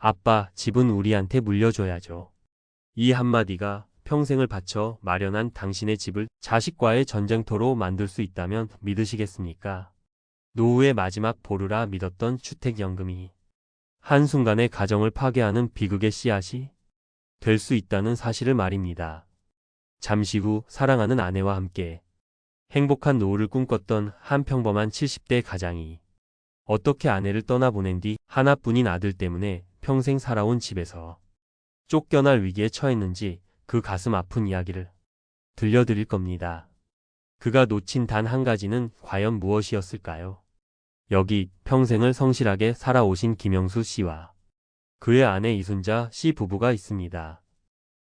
아빠, 집은 우리한테 물려줘야죠. 이 한마디가 평생을 바쳐 마련한 당신의 집을 자식과의 전쟁터로 만들 수 있다면 믿으시겠습니까? 노후의 마지막 보루라 믿었던 주택연금이 한순간에 가정을 파괴하는 비극의 씨앗이 될 수 있다는 사실을 말입니다. 잠시 후 사랑하는 아내와 함께 행복한 노후를 꿈꿨던 한 평범한 70대 가장이 어떻게 아내를 떠나보낸 뒤 하나뿐인 아들 때문에 평생 살아온 집에서 쫓겨날 위기에 처했는지 그 가슴 아픈 이야기를 들려드릴 겁니다. 그가 놓친 단 한 가지는 과연 무엇이었을까요? 여기 평생을 성실하게 살아오신 김영수 씨와 그의 아내 이순자 씨 부부가 있습니다.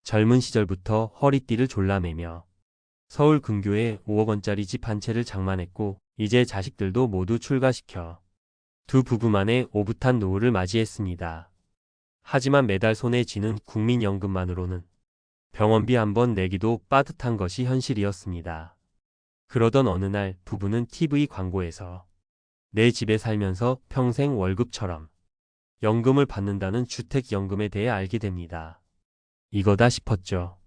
젊은 시절부터 허리띠를 졸라매며 서울 근교에 5억 원짜리 집 한 채를 장만했고 이제 자식들도 모두 출가시켜 두 부부만의 오붓한 노후를 맞이했습니다. 하지만 매달 손에 쥐는 국민연금만으로는 병원비 한 번 내기도 빠듯한 것이 현실이었습니다. 그러던 어느 날 부부는 TV 광고에서 내 집에 살면서 평생 월급처럼 연금을 받는다는 주택연금에 대해 알게 됩니다. 이거다 싶었죠.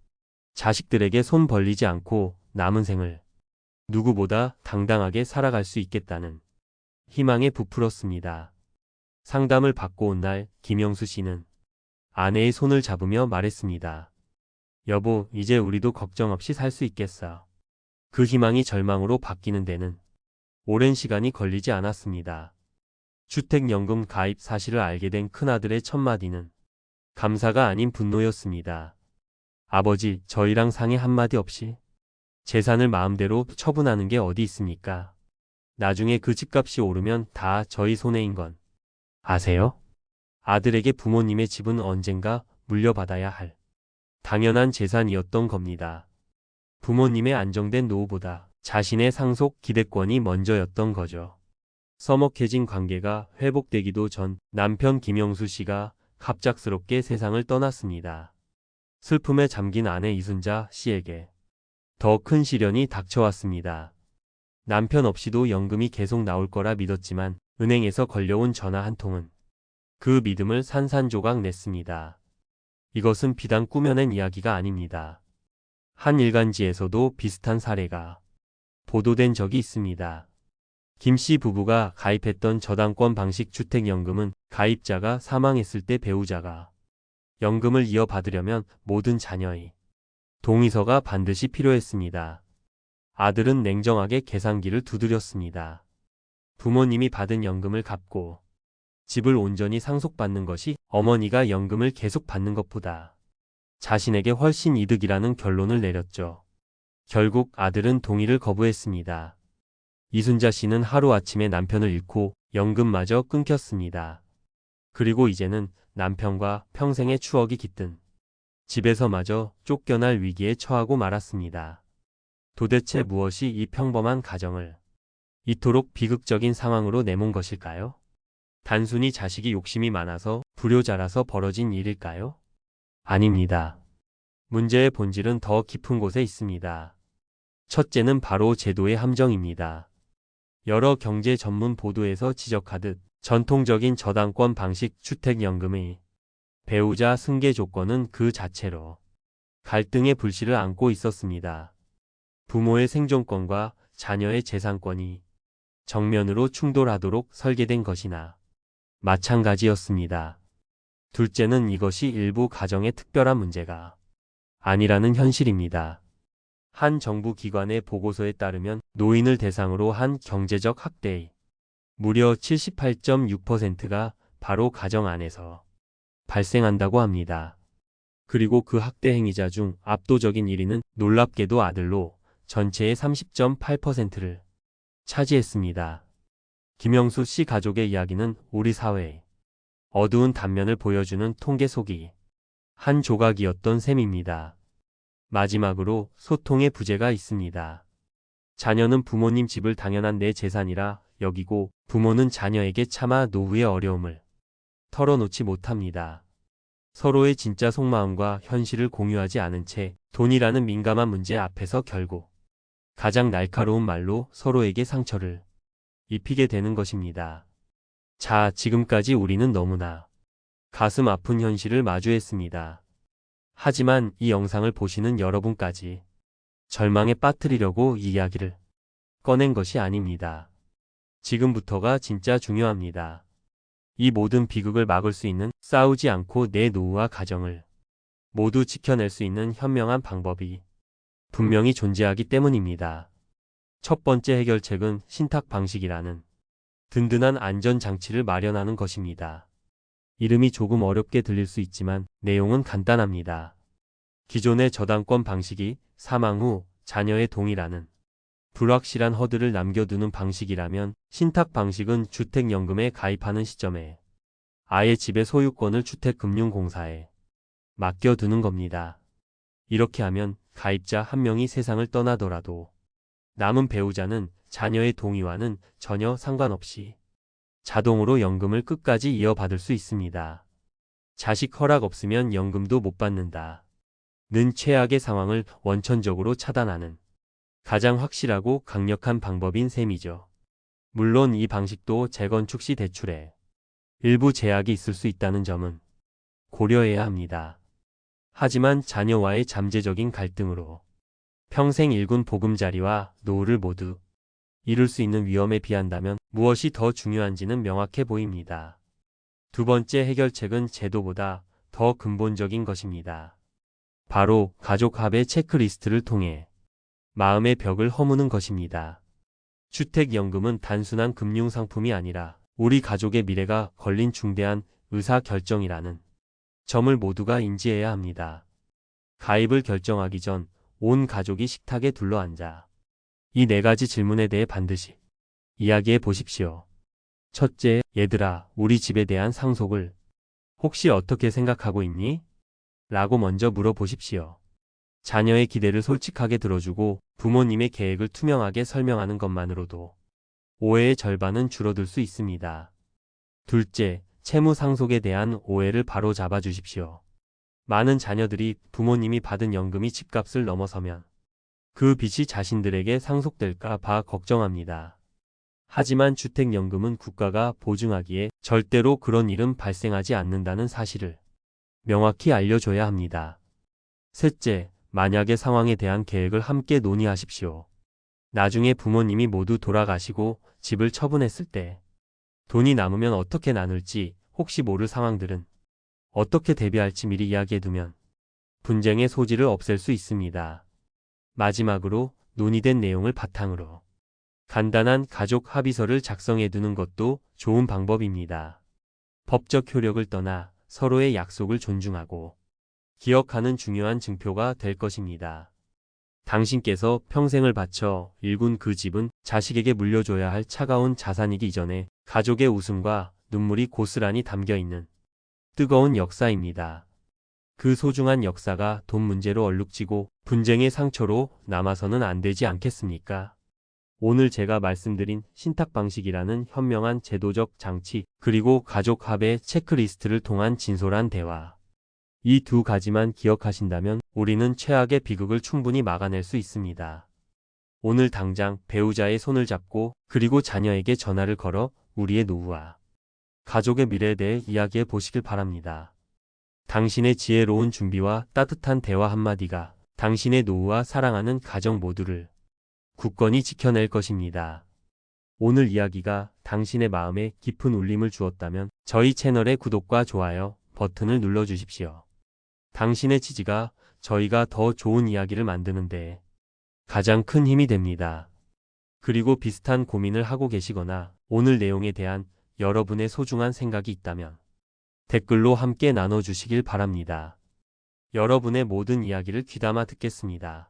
자식들에게 손 벌리지 않고 남은 생을 누구보다 당당하게 살아갈 수 있겠다는 희망에 부풀었습니다. 상담을 받고 온 날 김영수 씨는 아내의 손을 잡으며 말했습니다. 여보, 이제 우리도 걱정 없이 살 수 있겠어. 그 희망이 절망으로 바뀌는 데는 오랜 시간이 걸리지 않았습니다. 주택연금 가입 사실을 알게 된 큰아들의 첫마디는 감사가 아닌 분노였습니다. 아버지, 저희랑 상의 한마디 없이 재산을 마음대로 처분하는 게 어디 있습니까? 나중에 그 집값이 오르면 다 저희 손해인 건 아세요? 아들에게 부모님의 집은 언젠가 물려받아야 할 당연한 재산이었던 겁니다. 부모님의 안정된 노후보다 자신의 상속 기대권이 먼저였던 거죠. 서먹해진 관계가 회복되기도 전 남편 김영수 씨가 갑작스럽게 세상을 떠났습니다. 슬픔에 잠긴 아내 이순자 씨에게 더 큰 시련이 닥쳐왔습니다. 남편 없이도 연금이 계속 나올 거라 믿었지만 은행에서 걸려온 전화 한 통은 그 믿음을 산산조각 냈습니다. 이것은 비단 꾸며낸 이야기가 아닙니다. 한 일간지에서도 비슷한 사례가 보도된 적이 있습니다. 김씨 부부가 가입했던 저당권 방식 주택연금은 가입자가 사망했을 때 배우자가 연금을 이어받으려면 모든 자녀의 동의서가 반드시 필요했습니다. 아들은 냉정하게 계산기를 두드렸습니다. 부모님이 받은 연금을 갚고 집을 온전히 상속받는 것이 어머니가 연금을 계속 받는 것보다 자신에게 훨씬 이득이라는 결론을 내렸죠. 결국 아들은 동의를 거부했습니다. 이순자 씨는 하루아침에 남편을 잃고 연금마저 끊겼습니다. 그리고 이제는 남편과 평생의 추억이 깃든 집에서마저 쫓겨날 위기에 처하고 말았습니다. 도대체 무엇이 이 평범한 가정을 이토록 비극적인 상황으로 내몬 것일까요? 단순히 자식이 욕심이 많아서 불효자라서 벌어진 일일까요? 아닙니다. 문제의 본질은 더 깊은 곳에 있습니다. 첫째는 바로 제도의 함정입니다. 여러 경제 전문 보도에서 지적하듯 전통적인 저당권 방식 주택연금의 배우자 승계 조건은 그 자체로 갈등의 불씨를 안고 있었습니다. 부모의 생존권과 자녀의 재산권이 정면으로 충돌하도록 설계된 것이나 마찬가지였습니다. 둘째는 이것이 일부 가정의 특별한 문제가 아니라는 현실입니다. 한 정부 기관의 보고서에 따르면 노인을 대상으로 한 경제적 학대의 무려 78.6%가 바로 가정 안에서 발생한다고 합니다. 그리고 그 학대 행위자 중 압도적인 1위는 놀랍게도 아들로 전체의 30.8%를 차지했습니다. 김영수 씨 가족의 이야기는 우리 사회의 어두운 단면을 보여주는 통계 속이 한 조각이었던 셈입니다. 마지막으로 소통의 부재가 있습니다. 자녀는 부모님 집을 당연한 내 재산이라 여기고 부모는 자녀에게 차마 노후의 어려움을 털어놓지 못합니다. 서로의 진짜 속마음과 현실을 공유하지 않은 채 돈이라는 민감한 문제 앞에서 결국 가장 날카로운 말로 서로에게 상처를 입히게 되는 것입니다. 자, 지금까지 우리는 너무나 가슴 아픈 현실을 마주했습니다. 하지만 이 영상을 보시는 여러분까지 절망에 빠뜨리려고 이 이야기를 꺼낸 것이 아닙니다. 지금부터가 진짜 중요합니다. 이 모든 비극을 막을 수 있는 싸우지 않고 내 노후와 가정을 모두 지켜낼 수 있는 현명한 방법이 분명히 존재하기 때문입니다. 첫 번째 해결책은 신탁 방식이라는 든든한 안전장치를 마련하는 것입니다. 이름이 조금 어렵게 들릴 수 있지만 내용은 간단합니다. 기존의 저당권 방식이 사망 후 자녀의 동의라는 불확실한 허들을 남겨두는 방식이라면 신탁 방식은 주택연금에 가입하는 시점에 아예 집의 소유권을 주택금융공사에 맡겨두는 겁니다. 이렇게 하면 가입자 한 명이 세상을 떠나더라도 남은 배우자는 자녀의 동의와는 전혀 상관없이 자동으로 연금을 끝까지 이어받을 수 있습니다. 자식 허락 없으면 연금도 못 받는다. 는 최악의 상황을 원천적으로 차단하는 가장 확실하고 강력한 방법인 셈이죠. 물론 이 방식도 재건축 시 대출에 일부 제약이 있을 수 있다는 점은 고려해야 합니다. 하지만 자녀와의 잠재적인 갈등으로 평생 일군 보금자리와 노후를 모두 이룰 수 있는 위험에 비한다면 무엇이 더 중요한지는 명확해 보입니다. 두 번째 해결책은 제도보다 더 근본적인 것입니다. 바로 가족 합의 체크리스트를 통해 마음의 벽을 허무는 것입니다. 주택연금은 단순한 금융상품이 아니라 우리 가족의 미래가 걸린 중대한 의사결정이라는 점을 모두가 인지해야 합니다. 가입을 결정하기 전 온 가족이 식탁에 둘러앉아 이 네 가지 질문에 대해 반드시 이야기해 보십시오. 첫째, 얘들아, 우리 집에 대한 상속을 혹시 어떻게 생각하고 있니? 라고 먼저 물어보십시오. 자녀의 기대를 솔직하게 들어주고 부모님의 계획을 투명하게 설명하는 것만으로도 오해의 절반은 줄어들 수 있습니다. 둘째, 채무 상속에 대한 오해를 바로 잡아 주십시오. 많은 자녀들이 부모님이 받은 연금이 집값을 넘어서면 그 빚이 자신들에게 상속될까 봐 걱정합니다. 하지만 주택연금은 국가가 보증하기에 절대로 그런 일은 발생하지 않는다는 사실을 명확히 알려줘야 합니다. 셋째, 만약의 상황에 대한 계획을 함께 논의하십시오. 나중에 부모님이 모두 돌아가시고 집을 처분했을 때 돈이 남으면 어떻게 나눌지 혹시 모를 상황들은 어떻게 대비할지 미리 이야기해두면 분쟁의 소지를 없앨 수 있습니다. 마지막으로 논의된 내용을 바탕으로 간단한 가족 합의서를 작성해두는 것도 좋은 방법입니다. 법적 효력을 떠나 서로의 약속을 존중하고 기억하는 중요한 증표가 될 것입니다. 당신께서 평생을 바쳐 일군 그 집은 자식에게 물려줘야 할 차가운 자산이기 이전에 가족의 웃음과 눈물이 고스란히 담겨 있는 뜨거운 역사입니다. 그 소중한 역사가 돈 문제로 얼룩지고 분쟁의 상처로 남아서는 안 되지 않겠습니까? 오늘 제가 말씀드린 신탁 방식이라는 현명한 제도적 장치, 그리고 가족 합의 체크리스트를 통한 진솔한 대화. 이 두 가지만 기억하신다면 우리는 최악의 비극을 충분히 막아낼 수 있습니다. 오늘 당장 배우자의 손을 잡고 그리고 자녀에게 전화를 걸어 우리의 노후와 가족의 미래에 대해 이야기해 보시길 바랍니다. 당신의 지혜로운 준비와 따뜻한 대화 한마디가 당신의 노후와 사랑하는 가정 모두를 굳건히 지켜낼 것입니다. 오늘 이야기가 당신의 마음에 깊은 울림을 주었다면 저희 채널의 구독과 좋아요 버튼을 눌러주십시오. 당신의 지지가 저희가 더 좋은 이야기를 만드는데 가장 큰 힘이 됩니다. 그리고 비슷한 고민을 하고 계시거나 오늘 내용에 대한 여러분의 소중한 생각이 있다면 댓글로 함께 나눠주시길 바랍니다. 여러분의 모든 이야기를 귀담아 듣겠습니다.